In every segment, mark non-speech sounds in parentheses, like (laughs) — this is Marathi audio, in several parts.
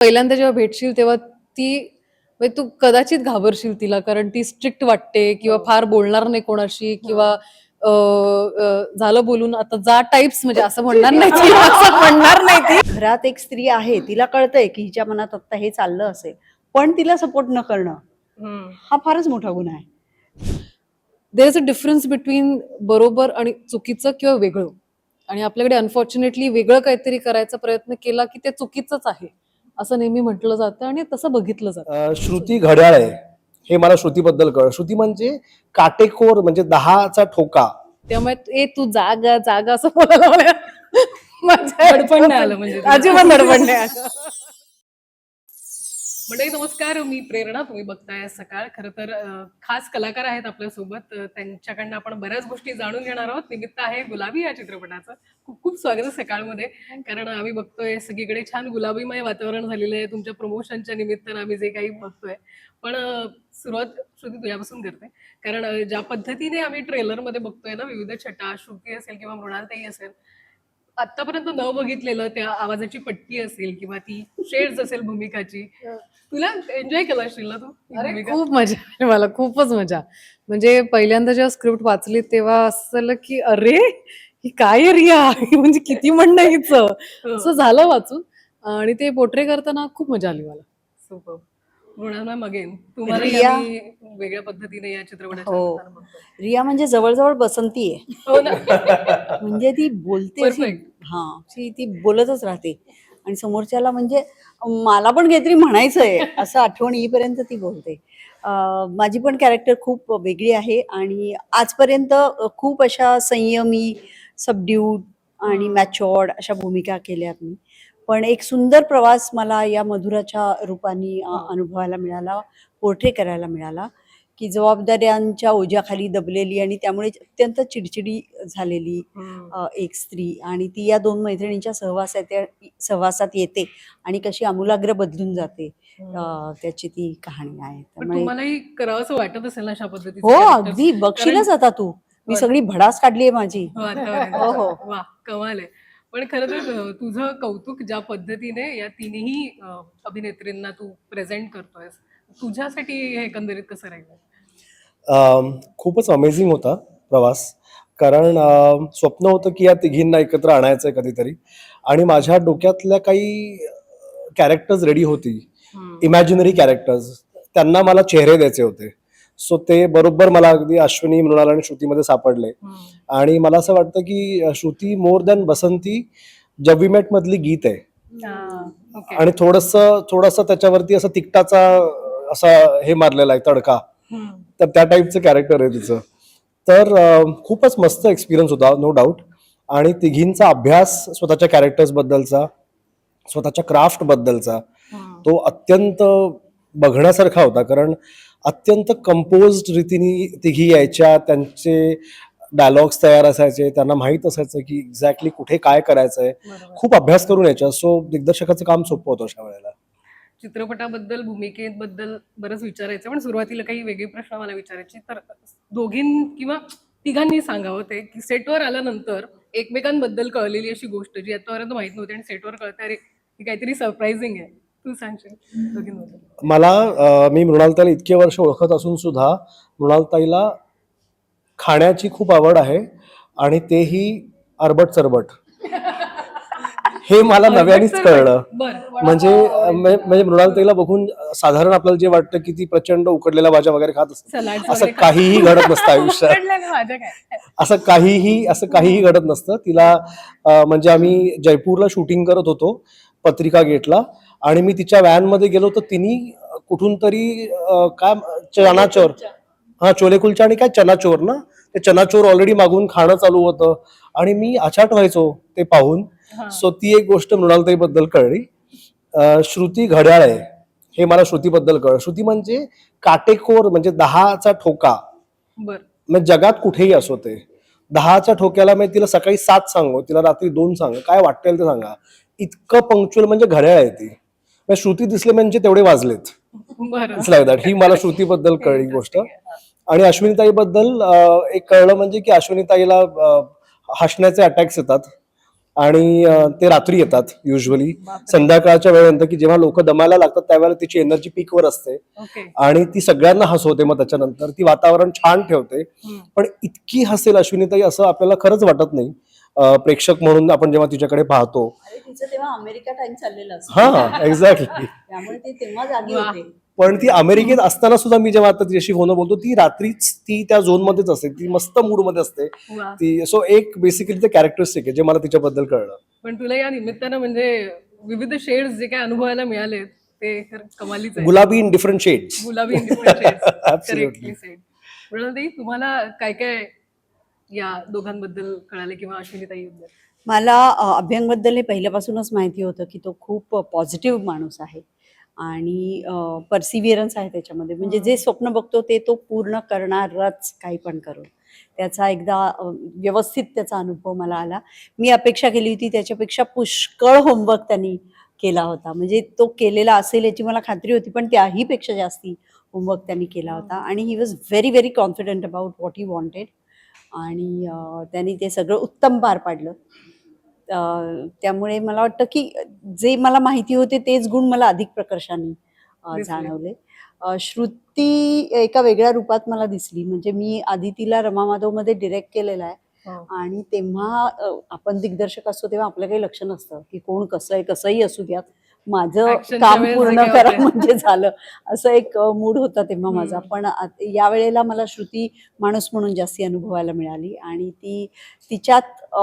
पहिल्यांदा जेव्हा भेटशील तेव्हा ती म्हणजे तू कदाचित घाबरशील तिला कारण ती स्ट्रिक्ट वाटते किंवा फार बोलणार नाही कोणाशी किंवा अं, अं, झालं बोलून आता जा टाइप्स म्हणजे असं म्हणणार नाही (laughs) असं म्हणणार नाही ती. घरात एक स्त्री आहे तिला कळतंय की हिच्या मनात आता हे चाललं असेल पण तिला सपोर्ट न करणं हा फारच मोठा गुन्हा आहे. There is a difference between बरोबर आणि चुकीचं किंवा वेगळं. आणि आपल्याकडे अनफॉर्च्युनेटली वेगळं काहीतरी करायचा प्रयत्न केला की ते चुकीचंच आहे. असं नेहमी म्हटलं जातं आणि तसं बघितलं जातं श्रुती घड्याळ आहे हे मला श्रुतीबद्दल कळ श्रुती म्हणजे काटेकोर म्हणजे दहाचा ठोका त्यामुळे ए तू जागा जागा असं बोलायला मला मजा दडपण नाही आलं म्हणजे तुला. अजिबात दडपण नाही आलं. मंडळी नमस्कार. मी प्रेरणा. तुम्ही बघताय सकाळ. खरं तर खास कलाकार आहेत आपल्यासोबत. त्यांच्याकडनं आपण बऱ्याच गोष्टी जाणून घेणार आहोत. निमित्त आहे गुलाबी या चित्रपटाचं. खूप खूप स्वागत आहे सकाळमध्ये. कारण आम्ही बघतोय सगळीकडे छान गुलाबीमय वातावरण झालेलं आहे. तुमच्या प्रमोशनच्या निमित्तानं आम्ही जे काही बघतोय. पण सुरुवात श्रुती तुझ्यापासून करते. कारण ज्या पद्धतीने आम्ही ट्रेलरमध्ये बघतोय ना विविध छटा श्रुती असेल किंवा मृणालताई असेल आतापर्यंत न बघितलेलं त्या आवाजाची पट्टी असेल किंवा ती शेड्स असेल भूमिकाची. तुला एन्जॉय केलं असशील ना तू अरे? खूप मजा आली मला खूपच मजा. म्हणजे पहिल्यांदा जेव्हा स्क्रिप्ट वाचली तेव्हा असं की अरे ही काय रिया (laughs) म्हणजे किती म्हणणं हिचं. हो. असं झालं वाचून. आणि ते पोट्रे करताना खूप मजा आली मला. Superb. तुम्हाला रिया- वेगळ्या पद्धतीने या चित्रपटाच्या हो. रिया म्हणजे जवळजवळ बसंती आहे. हो ना. (laughs) म्हणजे ती बोलते अशी Perfect. हा अशी ती बोलतच राहते. आणि समोरच्याला म्हणजे मला पण काहीतरी म्हणायचं आहे असं आठवण येईपर्यंत ती बोलते. अं, माझी पण कॅरेक्टर खूप वेगळी आहे आणि आजपर्यंत खूप अशा संयमी सबड्यूड आणि मॅच्युअर्ड अशा भूमिका केल्यात मी. पण एक सुंदर प्रवास मला या मधुराच्या रूपाने अ, अनुभवायला मिळाला पोर्ट्रे करायला मिळाला की जबाबदाऱ्यांच्या ओझ्याखाली दबलेली आणि त्यामुळे अत्यंत चिडचिडी झालेली एक स्त्री. आणि ती या दोन मैत्रिणींच्या सहवासात सहवासात येते आणि कशी आमूलाग्र बदलून जाते त्याची ती कहाणी आहे. त्यामुळे वाटत असेल ना अशा हो? अगदी. बघशीलच आता तू. मी हो. सगळी भडास काढली आहे माझी हो. हो, हो. कमाल आहे. पण खरं तर तुझं कौतुक ज्या पद्धतीने या तिन्ही अभिनेत्रींना तू प्रेझेंट करतोयस तुझ्यासाठी हे एकंदरीत कसं राहिलं खूपच अमेझिंग होता प्रवास. कारण स्वप्न होतं की या तिघींना एकत्र आणायचं आहे कधीतरी. आणि माझ्या डोक्यातल्या काही कॅरेक्टर्स रेडी होती. इमॅजिनरी कॅरेक्टर्स त्यांना मला चेहरे द्यायचे होते. सो ते बरोबर मला अगदी अश्विनी मृणाल आणि श्रुतीमध्ये सापडले. आणि मला असं वाटतं की श्रुती मोर दॅन बसंती जविमेट मधली गीत आहे. आणि थोडस थोडस त्याच्यावरती असं तिकटाचा असा हे मारलेला आहे तडका. तर त्या टाईपचं कॅरेक्टर आहे तिचं तर खूपच मस्त एक्सपिरियन्स होता नो डाऊट आणि तिघींचा अभ्यास स्वतःच्या कॅरेक्टर्स बद्दलचा स्वतःच्या क्राफ्ट बद्दलचा. तो अत्यंत बघण्यासारखा होता कारण अत्यंत कंपोज्ड रीतीने तिघी यायच्या त्यांचे डायलॉग्स तयार असायचे त्यांना माहीत असायचं की एक्झॅक्टली कुठे काय करायचंय. बरोबर. खूप अभ्यास करून यायच्या. सो दिग्दर्शकाचं काम सोपं होतं अशा वेळेला. चित्रपटाबद्दल भूमिकेबद्दल बरंच विचारायचं पण सुरुवातीला काही वेगळे प्रश्न मला विचारायचे. तर दोघीं किंवा तिघांनी सांगावं ते की सेटवर आल्यानंतर एकमेकांबद्दल कळलेली अशी गोष्ट जी आतापर्यंत माहीत नव्हती आणि सेटवर कळते अरे ही काहीतरी सरप्राइझिंग आहे. तू सांगशील. दोघींबद्दल मला मी मृणालताईला इतके वर्ष ओळखत असून सुद्धा मृणालताईला खाण्याची खूप आवड आहे आणि तेही अरबट चरबट हे मला नव्यानेच कळलं. म्हणजे म्हणजे म्हणजे मृणालताईला बघून साधारण आपल्याला जे वाटतं की ती प्रचंड उकडलेल्या भाज्या वगैरे खात असते असं काहीही घडत नसतं आयुष्यात. असं काहीही असं काहीही घडत नसतं. तिला म्हणजे आम्ही जयपूरला शूटिंग करत होतो पत्रिका गेटला. आणि मी तिच्या व्हॅनमध्ये गेलो तर तिने कुठून तरी काय चनाचोर. हा छोले कुलचा आणि काय चनाचोर ना? ते चनाचोर ऑलरेडी मागून खाणं चालू होतं. आणि मी अचाट व्हायचो ते पाहून. सो ती एक गोष्ट मृणालताई बद्दल कळली. श्रुती घड्याळ. आहे हे मला श्रुतीबद्दल कळलं श्रुती म्हणजे काटेकोर म्हणजे दहाचा ठोका. बर. म्हणजे जगात कुठेही असो ते. दहाच्या ठोक्याला मी तिला सकाळी सात सांगू तिला रात्री दोन सांग. काय वाटेल ते सांगा. इतकं पंक्च्युअल म्हणजे घड्याळ आहे ती. श्रुती दिसले म्हणजे तेवढे वाजलेत. लाईक दॅट ही मला श्रुतीबद्दल कळली (laughs) गोष्ट. आणि अश्विनीताईबद्दल एक कळलं म्हणजे की अश्विनीताईला हसण्याचे अटॅक्स येतात. आणि ते रात्री येतात युजली संध्याकाळच्या वेळेनंतर की जेव्हा लोक दमायला लागतात त्यावेळेला तिची एनर्जी पीकवर असते. आणि ती सगळ्यांना हसवते मग त्याच्यानंतर. ती वातावरण छान ठेवते. पण इतकी हसेल अश्विनीताई असं आपल्याला खरंच वाटत नाही. प्रेक्षक म्हणून आपण जेव्हा तिच्याकडे पाहतो. अरे तिचं तेव्हा अमेरिका टाइम चाललेला असतो. हा एक्झॅक्टली त्यामुळे ती तेव्हा जागी वा. होते. पण ती अमेरिकेत असताना सुद्धा मी जेव्हा आता तिच्याशी फोन बोलतो ती रात्रीच ती त्या झोन मध्येच असते. ती मस्त मूडमध्ये असते. ती सो एक बेसिकली ते कॅरेक्टरिस्टिक आहे जे मला तिच्याबद्दल कळलं. पण तुला या निमित्तानं म्हणजे विविध शेड्स जे काय अनुभवायला मिळाले ते कमालीच आहे. Gulabi in different shades Gulabi correctly (laughs) Absolutely. Said Mrinaltai तुम्हाला काय काय या दोघांबद्दल कळाले किंवा अश्विनीताई बद्दल? मला अभ्यंगबद्दल हे पहिल्यापासूनच माहिती होतं की तो खूप पॉझिटिव्ह माणूस आहे आणि पर्सिव्हिअरन्स आहे त्याच्यामध्ये. म्हणजे जे स्वप्न बघतो ते तो पूर्ण करणारच काही पण करून. त्याचा एकदा व्यवस्थित त्याचा अनुभव मला आला. मी अपेक्षा केली होती त्याच्यापेक्षा पुष्कळ होमवर्क त्यांनी केला होता. म्हणजे तो केलेला असेल याची मला खात्री होती पण त्याहीपेक्षा जास्ती होमवर्क त्यांनी केला होता. आणि he was very very confident about what he wanted आणि त्यांनी ते सगळं उत्तम पार पाडलं. त्यामुळे मला वाटतं की जे मला माहिती होते तेच गुण मला अधिक प्रकर्षाने. जाणवले. श्रुती एका वेगळ्या रूपात मला दिसली. म्हणजे मी आधी तिला रमा माधवमध्ये डिरेक्ट केलेला आहे. हो. आणि तेव्हा आपण दिग्दर्शक असतो तेव्हा आपलं काही लक्ष नसतं की कोण कसं आहे कसंही असू द्यात. माझं काम पूर्ण करा. म्हणजे झालं. असं एक मूड होता तेव्हा माझा. पण यावेळेला मला श्रुती माणूस म्हणून जास्ती अनुभवायला मिळाली आणि ती तिच्यात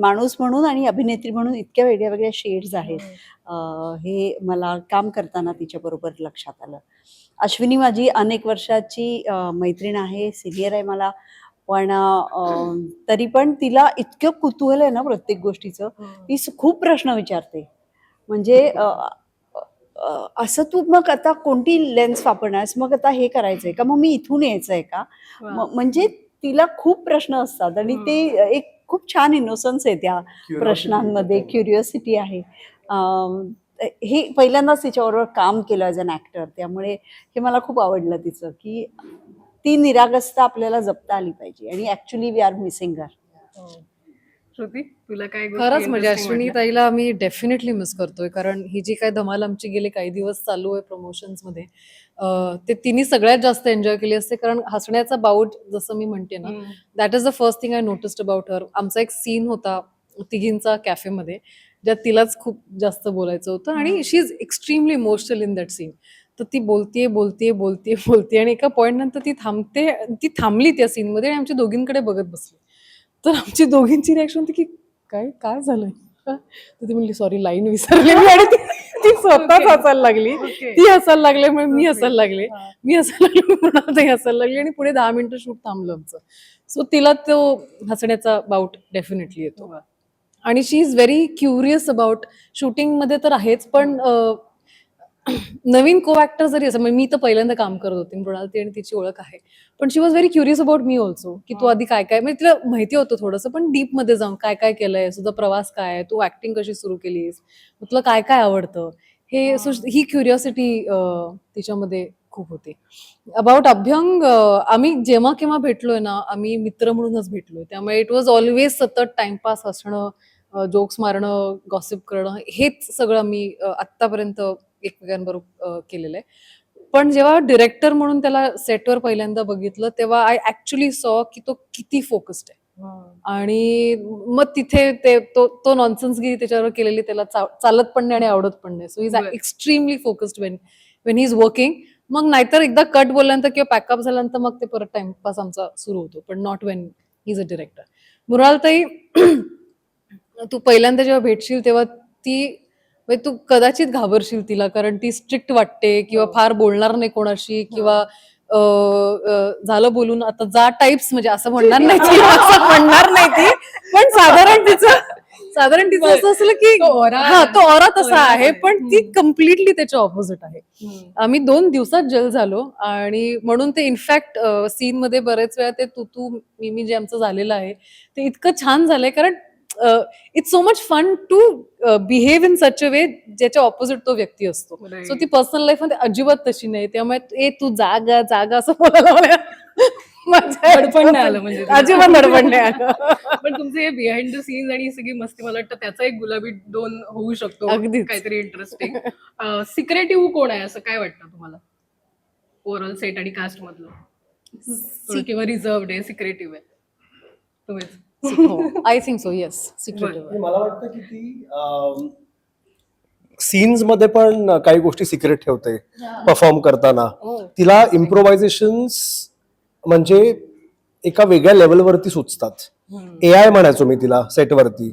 माणूस म्हणून आणि अभिनेत्री म्हणून इतक्या वेगळ्या वेगळ्या शेड्स आहेत हे मला काम करताना तिच्याबरोबर लक्षात आलं. अश्विनी माझी अनेक वर्षाची मैत्रीण आहे सिनियर आहे मला. पण तरी पण तिला इतकं कुतूहल आहे ना प्रत्येक गोष्टीचं. ती खूप प्रश्न विचारते. म्हणजे असं तू मग आता कोणती लेन्स वापरणारस? मग आता हे करायचंय का? मग मी इथून यायचंय का? म्हणजे तिला खूप प्रश्न असतात आणि ते एक खूप छान इनोसन्स आहे त्या प्रश्नांमध्ये. क्युरिओसिटी आहे. हे पहिल्यांदाच तिच्याबरोबर काम केलं ॲज अन ॲक्टर त्यामुळे हे मला खूप आवडलं तिचं की ती निरागसता आपल्याला जपता आली पाहिजे. आणि actually we are missing her. Shruti तुला काय खरंच म्हणजे अश्विनी? ताईला आम्ही डेफिनेटली मिस करतोय कारण ही जी काय धमाल आमची गेले काही दिवस चालू आहे प्रमोशन्समध्ये अं, ते तिने सगळ्यात जास्त एन्जॉय केली असते कारण हसण्याचा बाऊट जसं मी म्हणते ना. That is the first thing I noticed about her आमचा एक सीन होता तिघींचा कॅफेमध्ये ज्यात तिलाच खूप जास्त बोलायचं होतं आणि she is extremely emotional in that scene तर ती बोलतीये बोलतीये बोलतीये बोलतीये आणि एका पॉईंट नंतर ती थांबते ती थांबली त्या सीनमध्ये आणि आमच्या दोघींकडे बघत बसली तर आमची दोघींची रिॲक्शन होती की काय काय झालंय? तर ती म्हणली सॉरी लाईन विसरली मी आणि ती स्वतःच. हसायला लागली. ती हसायला लागल्यामुळे मी. हसायला लागले. मी हसायला लागले हसायला लागली आणि पुढे दहा मिनिटं शूट थांबलं आमचं सो तिला तो हसण्याचा बाऊट डेफिनेटली येतो. आणि she is very curious about शूटिंगमध्ये तर आहेच पण नवीन को ऍक्टर जरी असं म्हणजे मी तर पहिल्यांदा काम करत होते मृणालती आणि तिची ओळख आहे पण she was very curious about me also की तू. आधी काय काय म्हणजे तिला माहिती होतं थोडंसं पण डीपमध्ये जाऊन काय काय केलंय तुझा प्रवास काय आहे तू ऍक्टिंग कशी सुरू केलीस मग तुला काय काय आवडतं हे सो हा. क्युरिओसिटी तिच्यामध्ये खूप होती अबाउट अभ्यंग आम्ही जेव्हा केव्हा भेटलोय ना आम्ही मित्र म्हणूनच भेटलोय त्यामुळे इट वॉज ऑलवेज सतत टाइमपास असणं जोक्स मारणं गॉसिप करणं हेच सगळं आम्ही आत्तापर्यंत एकमेकांबरोबर केलेलं आहे. पण जेव्हा डिरेक्टर म्हणून त्याला सेटवर पहिल्यांदा बघितलं तेव्हा आय ऍक्च्युली सॉ की तो किती फोकस्ड आहे. आणि मग तिथे ते तो तो नॉनसेन्सगिरी त्याच्यावर केलेली त्याला चालत पण नाही आणि आवडत पण नाही. So is. Extremely focused when when he is working मग नाहीतर एकदा कट बोलल्यानंतर किंवा पॅकअप झाल्यानंतर मग ते परत टाइमपास आमचा सुरू होतो. पण not when he is a director मुरालताई (clears throat) तू पहिल्यांदा जेव्हा भेटशील तेव्हा ती म्हणजे तू कदाचित घाबरशील तिला कारण ती स्ट्रिक्ट वाटते किंवा हो. फार बोलणार नाही कोणाशी किंवा अं, अं, झालं बोलून आता जा टाइप्स म्हणजे असं म्हणणार नाही ती असं म्हणणार नाही ती पण साधारण तिचं साधारण तिचं असं असलं की हा तो ऑरा तसा आहे. पण ती. कम्प्लिटली त्याच्या ऑपोजिट आहे. आम्ही दोन दिवसात जल झालो आणि म्हणून ते इनफॅक्ट सीन मध्ये बरेच वेळा ते तू तू मी मी जे आमचं झालेलं आहे ते इतकं छान झालंय कारण it's so much fun to behave in such a way ज्याच्या ऑपोजिट तो व्यक्ती असतो. सो ती पर्सनल लाईफमध्ये अजिबात तशी नाही. त्यामुळे ए तू जागा जागा असं बोलायला दडपण नाही आलं म्हणजे. अजिबात दडपण नाही आलं. पण तुमचे हे बिहाइंड द सीन्स आणि सगळी मस्ती मला वाटतं त्याचा एक गुलाबी दोन होऊ शकतो. अगदीच. काहीतरी इंटरेस्टिंग सिक्रेटिव्ह कोण आहे असं काय वाटतं तुम्हाला? ओव्हरऑल सेट आणि कास्ट मधलं? किंवा रिझर्व आहे सिक्रेटिव्ह आहे. तुम्हीच. I think so yes secretive मला वाटतं की ती सीन्समध्ये पण काही गोष्टी सिक्रेट ठेवते परफॉर्म करताना. तिला इम्प्रोव्हायझेशन्स म्हणजे एका वेगळ्या लेवलवरती सुचतात. ए आय म्हणायचो मी तिला सेटवरती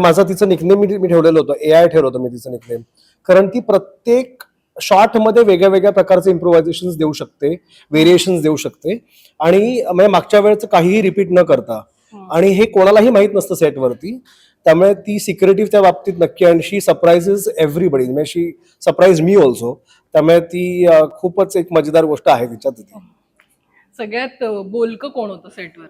माझं तिचं निकनेम मी मी ठेवलेलं होतं. ए आय ठेवलं होतं मी तिचं निकनेम कारण ती प्रत्येक शॉर्टमध्ये वेगळ्या वेगळ्या प्रकारचे इम्प्रोव्हायझेशन देऊ शकते व्हेरिएशन देऊ शकते. आणि म्हणजे मागच्या वेळेचं काहीही रिपीट न करता आणि हे कोणालाही माहीत नसतं सेटवरती. त्यामुळे ती सिक्युरिटी त्या बाबतीत नक्की आणि शी सरप्राइजेस एव्हरीबडी म्हणजे शी सरप्राईज मी ऑल्सो त्यामुळे ती खूपच एक मजेदार गोष्ट आहे तिच्यात ती. सगळ्यात बोलकं कोण होतं सेटवर?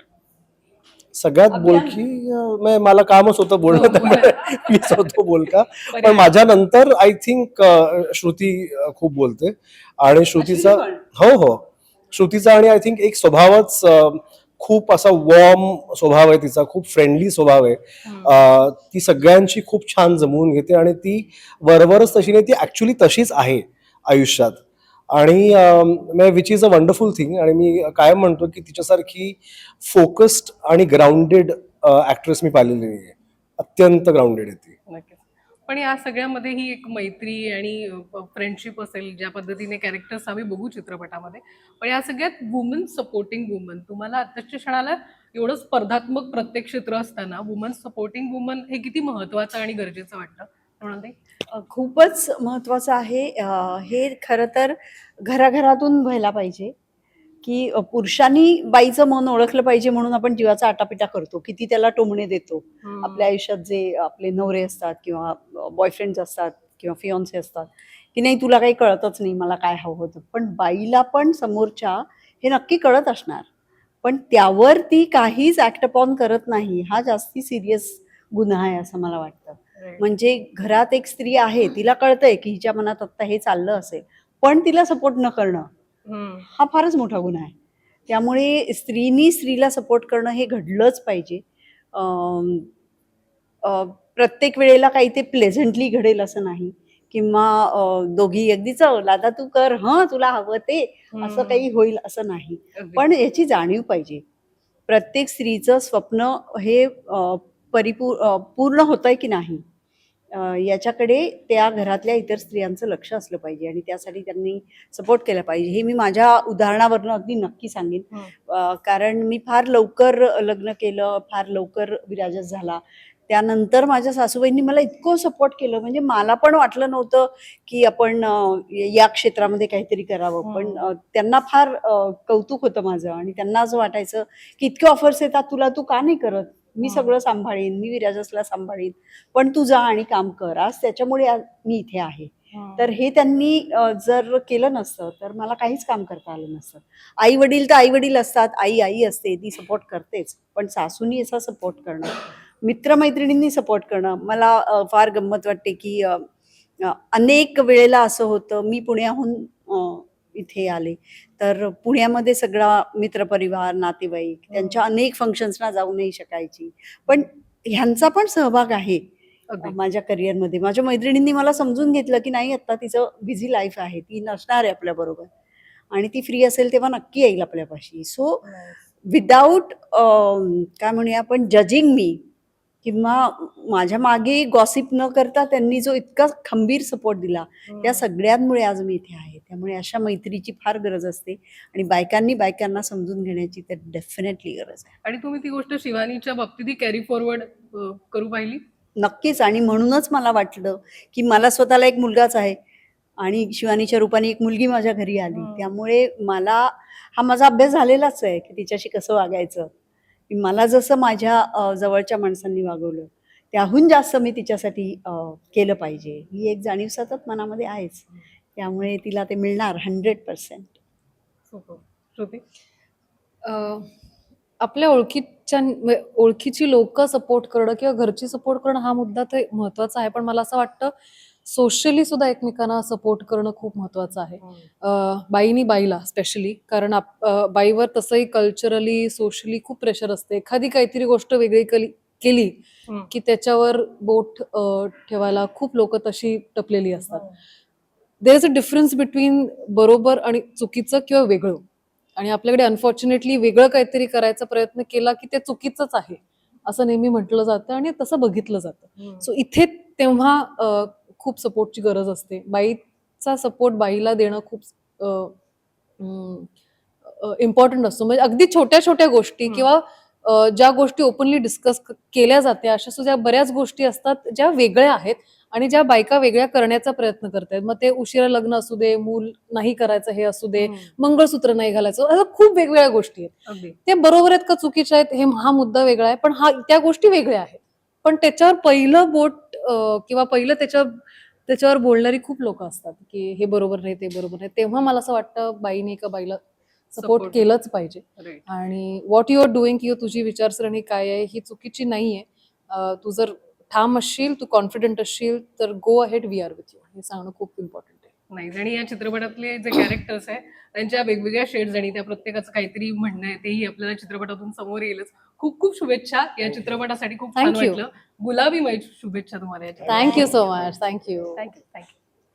सगळ्यात बोलकी मला कामच होतं बोलणं त्यामुळे मीच होतो बोलका. (laughs) पण. माझ्यानंतर आय थिंक श्रुती खूप बोलते. आणि श्रुतीचा हो हो. श्रुतीचा आणि आय थिंक एक स्वभावच खूप असा वॉर्म स्वभाव आहे तिचा खूप फ्रेंडली स्वभाव आहे. ती सगळ्यांची खूप छान जमवून घेते आणि ती वरवरच तशी नाही ती ऍक्च्युली तशीच आहे आयुष्यात. आणि which is a wonderful thing आणि मी कायम म्हणतो की तिच्यासारखी फोकस्ड आणि ग्राउंडेड ऍक्ट्रेस मी पाहिलेली नाही अत्यंत ग्राउंडेड आहे ती. पण या सगळ्यामध्ये ही एक मैत्री आणि फ्रेंडशिप असेल ज्या पद्धतीने कॅरेक्टर्स आम्ही बघू चित्रपटामध्ये. पण या सगळ्यात वुमन सपोर्टिंग वुमन तुम्हाला आत्ताच्या क्षणाला एवढं स्पर्धात्मक प्रत्येक क्षेत्र असताना वुमन सपोर्टिंग वुमन हे किती महत्वाचं आणि गरजेचं वाटतं? म्हणून ते खूपच महत्वाचं आहे. हे खरं तर घराघरातून व्हायला पाहिजे. की पुरुषांनी बाईचं मन ओळखलं पाहिजे म्हणून आपण जीवाचा आटापिटा करतो. किती त्याला टोमणे देतो. आपल्या आयुष्यात जे आपले नवरे असतात किंवा बॉयफ्रेंड्स असतात किंवा फियॉन्से असतात की नाही तुला काही कळतच नाही मला काय हवं होतं. पण बाईला पण समोरच्या हे नक्की कळत असणार. पण त्यावर ती काहीच ऍक्ट अपॉन करत नाही. हा जास्ती सिरियस गुन्हा आहे असं मला वाटतं. म्हणजे घरात एक स्त्री आहे तिला कळतंय की हिच्या मनात आत्ता हे चाललं असेल. पण तिला सपोर्ट न करणं. हा फारच मोठा गुन्हा आहे. त्यामुळे स्त्रीनी स्त्रीला सपोर्ट करणं हे घडलंच पाहिजे. प्रत्येक वेळेला काही ते प्लेझंटली घडेल असं नाही. किंवा दोघी अगदी चल आता तू कर हं तुला हवं ते असं. काही होईल असं नाही. पण याची जाणीव पाहिजे. प्रत्येक स्त्रीचं स्वप्न हे अ, परिपू अ, पूर्ण होतंय की नाही? याच्याकडे त्या घरातल्या इतर स्त्रियांचं लक्ष असलं पाहिजे आणि त्यासाठी त्यांनी सपोर्ट केला पाहिजे. हे मी माझ्या उदाहरणावरनं अगदी नक्की सांगेन. कारण मी फार लवकर लग्न केलं फार लवकर विराजत झाला. त्यानंतर माझ्या सासूबाईंनी मला इतकं सपोर्ट केलं. म्हणजे मला पण वाटलं नव्हतं की आपण या क्षेत्रामध्ये काहीतरी करावं. पण त्यांना फार कौतुक होतं माझं आणि त्यांना असं वाटायचं की इतके ऑफर्स येतात तुला तू का नाही करत? मी. सगळं सांभाळीन मी विराजसला सांभाळीन पण तू जा आणि काम कर. आज त्याच्यामुळे मी इथे आहे. तर हे त्यांनी अ, जर केलं नसतं तर मला काहीच काम करता आलं नसतं. आई वडील तर आई वडील असतात. आई आई असते ती सपोर्ट करतेच. पण सासूनी असा सपोर्ट करणं मित्रमैत्रिणींनी सपोर्ट करणं मला अ, फार गंमत वाटते की अ, अ, अनेक वेळेला असं होतं. मी पुण्याहून अ, इथे आले. तर पुण्यामध्ये सगळा मित्रपरिवार नातेवाईक त्यांच्या अनेक फंक्शन्सना जाऊ नाही शकायची. पण ह्यांचा पण सहभाग आहे. माझ्या करिअरमध्ये माझ्या मैत्रिणींनी मला समजून घेतलं की नाही आता तिचं बिझी लाईफ आहे. ती नसणार आहे आपल्याबरोबर आणि ती फ्री असेल तेव्हा नक्की येईल आपल्यापाशी. सो विदाऊट काय म्हणूया आपण जजिंग मी किंवा माझ्या मागे गॉसिप न करता त्यांनी जो इतका खंबीर सपोर्ट दिला त्या सगळ्यांमुळे आज मी इथे आहे. त्यामुळे अशा मैत्रीची फार गरज असते आणि बायकांनी बायकांना समजून घेण्याची तर डेफिनेटली गरज आहे. आणि तुम्ही ती गोष्ट शिवानीच्या बाबतीत कॅरी फॉरवर्ड करू पाहिली? नक्कीच. आणि म्हणूनच मला वाटलं की मला स्वतःला एक मुलगाच आहे आणि शिवानीच्या रूपाने एक मुलगी माझ्या घरी आली. त्यामुळे मला हा माझा अभ्यास झालेलाच आहे की तिच्याशी कसं वागायचं. मला जसं माझ्या जवळच्या माणसांनी वागवलं त्याहून जास्त मी तिच्यासाठी केलं पाहिजे. ही एक जाणीव सतत मनामध्ये आहेच. त्यामुळे तिला ते मिळणार हंड्रेड पर्सेंट. हो, हो. आपल्या ओळखीच्या म्हणजे ओळखीची लोक सपोर्ट करणं किंवा घरची सपोर्ट करणं हा मुद्दा तर महत्त्वाचा आहे. पण मला असं वाटतं सोशली सुद्धा एकमेकांना सपोर्ट करणं खूप महत्वाचं आहे. अ, बाईनी बाईला स्पेशली कारण बाईवर तसंही कल्चरली सोशली खूप प्रेशर असते. एखादी काहीतरी गोष्ट वेगळी कली-. की त्याच्यावर बोट ठेवायला खूप लोक तशी टपलेली असतात. There is a difference between बरोबर आणि चुकीचं किंवा वेगळं. आणि आपल्याकडे अनफॉर्च्युनेटली वेगळं काहीतरी करायचा प्रयत्न केला की ते चुकीचंच आहे. असं नेहमी म्हटलं जातं आणि तसं बघितलं जातं. सो इथे तेव्हा खूप सपोर्टची गरज असते. बाईचा सपोर्ट बाईला देणं खूप इम्पॉर्टंट असतो. म्हणजे अगदी छोट्या छोट्या गोष्टी. किंवा ज्या गोष्टी ओपनली डिस्कस केल्या जाते अशा सुद्धा बऱ्याच गोष्टी असतात ज्या वेगळ्या आहेत आणि ज्या बायका वेगळ्या करण्याचा प्रयत्न करतायत. मग ते उशिरा लग्न असू दे मूल नाही करायचं हे असू दे. मंगळसूत्र नाही घालायचं असं खूप वेगवेगळ्या गोष्टी आहेत. ते बरोबर आहेत का चुकीचे आहेत हे हा मुद्दा वेगळा आहे पण हा त्या गोष्टी वेगळ्या आहेत. पण त्याच्यावर पहिलं बोट किंवा पहिलं त्याच्या त्याच्यावर बोलणारी खूप लोक असतात की हे बरोबर नाही ते बरोबर नाही. तेव्हा मला असं वाटतं बाईने एका बाईला सपोर्ट. केलंच पाहिजे. आणि व्हॉट यू आर डुईंग किंवा तुझी विचारसरणी काय आहे ही चुकीची नाहीये. तू जर ठाम असशील तू कॉन्फिडंट असशील तर go ahead we are with you हे सांगणं खूप इम्पॉर्टंट आहे. नाही आणि या चित्रपटातले जे कॅरेक्टर्स आहे त्यांच्या वेगवेगळ्या शेड्स आणि त्या प्रत्येकाचं काहीतरी म्हणणं आहे तेही आपल्याला चित्रपटातून समोर येईलच. खूप खूप शुभेच्छा या चित्रपटासाठी. खूप छान Thank you. वाटलं. गुलाबी शुभेच्छा तुम्हाला thank you so much thank you thank you thank you